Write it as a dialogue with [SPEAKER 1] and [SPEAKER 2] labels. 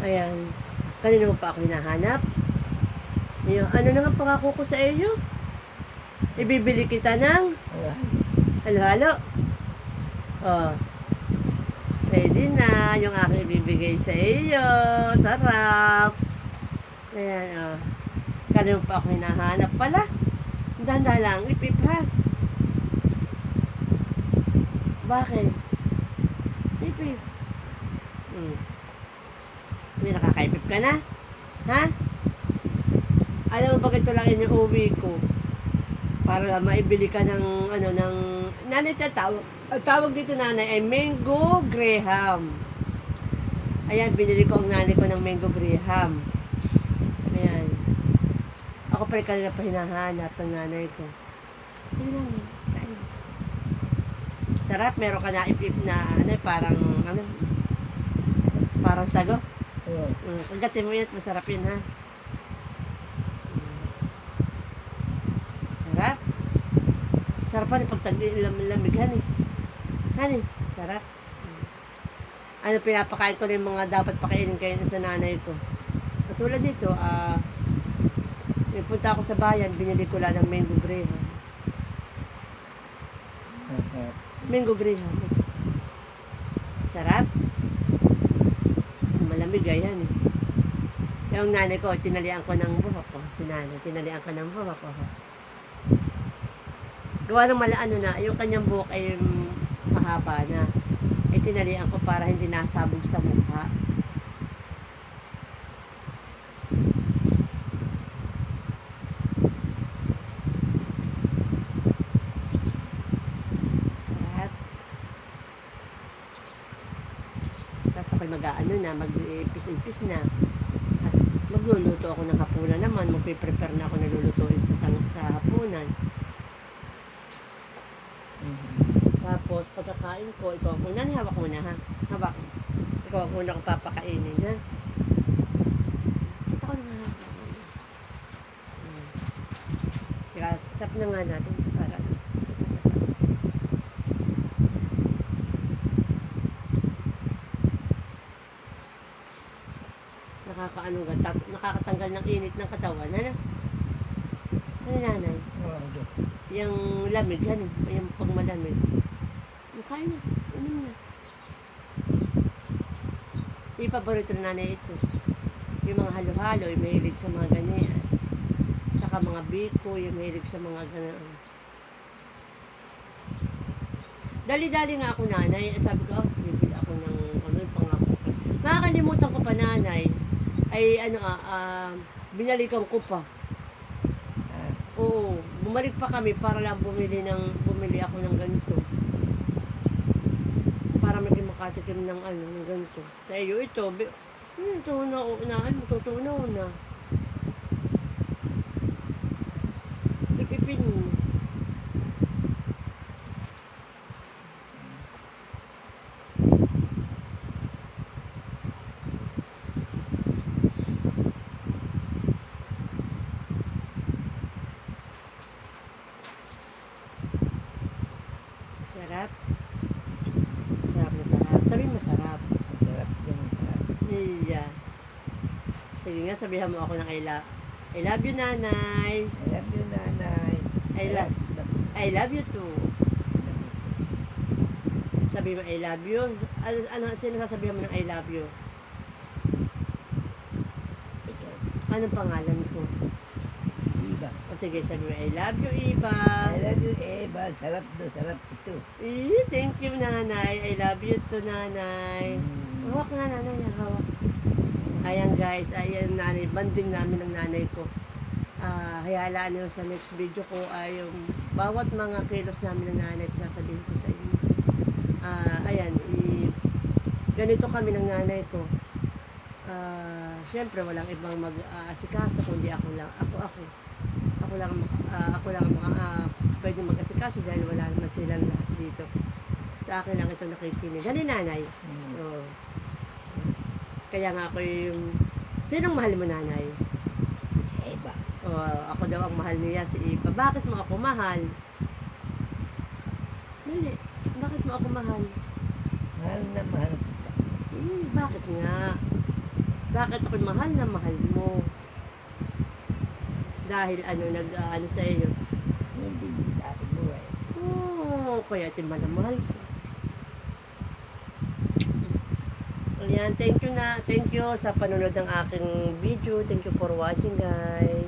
[SPEAKER 1] Ayan. Kanina mo pa ako hinahanap. Ayan. Ano na nga pangako ko sa iyo? Ibibili kita ng halo-halo. Oh. Pwede na yung aking ibibigay sa iyo. Sarap. Ayan, oh. Kanina mo pa ako hinahanap pala. Danda lang, ipip ha. Bakit? Ipip. Hmm. May nakakaipip ka na? Ha? Alam mo ba ito lang iniuwi ko? Para lang maibili ka ng, ano, ng, nanay tatawag. Ang tawag dito nanay ay Mango Graham. Ayan, binili ko ang nanay ko ng Mango Graham. Ayan. Ako pala kanina pa hinahanap ng nanay ko. Sige nanay, kain. Sarap, meron ka na ipip na, ano, parang, ano, parang sago.
[SPEAKER 2] Oo.
[SPEAKER 1] Mm, kagatin mo yan, masarap yun ha. Sarap. Sarap pa pag lamig hani. Hani, sarap. Mm. Ano pinapakain ko na yung mga dapat pakainin kayo sa nanay ko. Katulad nito, ah, may punta ako sa bayan, binili ko lang ng mango graham.
[SPEAKER 2] Oo.
[SPEAKER 1] Mango. Ito. Sarap. Malamig ayan eh. Yung nanay ko, tinalian ko ng buhok ko. Si nanay, tinalian ko ng buhok ko. Gawa ng mala ano na, yung kanyang buhok ay mm, mahaba na. Ay tinalian ko para hindi nasabog sa mukha. Sarap. Mag-ano na, mag-ipis-ipis na. At magluluto ako ng hapunan naman. Magpe-prepare na ako na lulutuin sa, tang sa hapunan.
[SPEAKER 2] Mhm.
[SPEAKER 1] Tapos, pagkakain ko, ikaw ang una. Hawak mo na, ha? Hawak. Ikaw ang una kong papakainin, ha? Ito ko na nga. Hmm. Teka, sap na nga natin. Para, nakakaano ga, tap- nakakatanggal ng init ng katawan, ano? Ano nanay?
[SPEAKER 2] Do.
[SPEAKER 1] Yung lamig, ano? Yung pag malamig. Yung kain na, unom na. Yung paborito na nanay ito. Yung mga halo-halo, yung mahilig sa mga ganyan. Saka mga biko, yung mahilig sa mga ganyan. Dali-dali nga ako nanay, at sabi ko, oh, bibili ako ng ano, yung pangako ko. Nakakalimutan ko pa nanay, ay ano ah, ah, binalikan ko pa.
[SPEAKER 2] Ah,
[SPEAKER 1] Oo, bumalik pa kami para lang bumili ng bumili ako ng ganito. Para maging makatikim ng ano, ng ganito. Sa iyo ito, bi- ito na, na, ano, tutunaw na. Ipipin mo. Sarap. Sarap na sarap. Sabi mo sarap.
[SPEAKER 2] masarap din, masarap.
[SPEAKER 1] Iya. Sige nga, sabihan mo ako ng I love, I love you, nanay.
[SPEAKER 2] I love you, nanay.
[SPEAKER 1] I love, I love you too. Sabi mo, I love you. Ano, ano, sino sasabihan mo ng I love you? Anong pangalan ko?
[SPEAKER 2] Iba.
[SPEAKER 1] O sige, sabi mo, I love you, Iba.
[SPEAKER 2] I love you, Eva. Sarap do, sarap ito.
[SPEAKER 1] Eh, thank you, nanay. I love you too, nanay.
[SPEAKER 2] Mm.
[SPEAKER 1] Hawak nga, nanay. Hawak. Ayan, guys. Ayan, nanay. Banding namin ng nanay ko. Ah, hayalaan nyo sa next video ko ay yung bawat mga kilos namin ng nanay ko sasabihin ko sa inyo. Ah, ayan, i, ganito kami ng nanay ko. Ah, syempre walang ibang mag-aasikaso kundi ako lang. Ako ako. Ako lang ang- ah, ako lang ah, pwede mag-asikaso dahil wala naman silang lahat dito. Sa akin lang ito nakikinig. Gani nanay.
[SPEAKER 2] Mm.
[SPEAKER 1] Oo. Kaya nga ako yung... Sinong mahal mo nanay?
[SPEAKER 2] Eva.
[SPEAKER 1] O, ako daw ang mahal niya si Ipa. Bakit mo ako mahal? Dali. Bakit mo ako mahal?
[SPEAKER 2] Mahal na mahal kita.
[SPEAKER 1] Hmm, bakit nga? Bakit ako mahal na mahal mo? Dahil ano, nag, ah, ano sa iyo?
[SPEAKER 2] Hindi mo sa akin buhay.
[SPEAKER 1] Oo, kaya ito mahal na mahal ko. Ayan, thank you na, thank you sa panonood ng aking video. Thank you for watching guys.